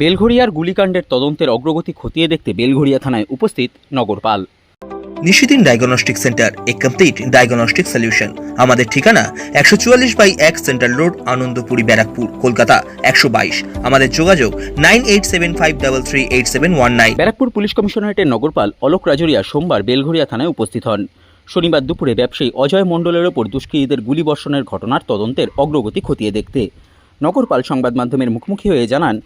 বেলঘড়িয়ার গুলিকাণ্ডের তদন্তের অগ্রগতি খতিয়ে দেখতে বেলঘড়িয়া থানায় উপস্থিত নগরপাল। নিশিদিন ডায়াগনস্টিক সেন্টার এ কমপ্লিট ডায়াগনস্টিক সলিউশন আমাদের ঠিকানা একশো চুয়াল্লিশ বাই এক সেন্ট্রাল রোড আনন্দপুরি ব্যারাকপুর কলকাতা একশো বাইশ। আমাদের যোগাযোগ nine eight seven five double three eight seven one nine. Barrackpore police কমিশনারেটের নগরপাল অলোক রাজরিয়া সোমবার বেলঘড়িয়া থানায় উপস্থিত হন। শনিবার দুপুরে ব্যবসায়ী অজয় মণ্ডলের ওপর দুষ্কৃতীদের গুলিবর্ষণের ঘটনার তদন্তের অগ্রগতি খতিয়ে দেখতে। নগরপাল সংবাদ মাধ্যমের মুখোমুখি হয়ে জানান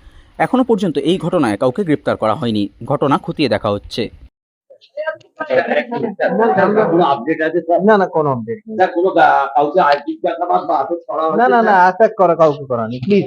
এখনও পর্যন্ত এই ঘটনায় কাউকে গ্রেপ্তার করা হয়নি ঘটনা খতিয়ে দেখা হচ্ছে? না না কোনো আপডেট না না না? অ্যাটাক করা কাউকে করা নেই প্লিজ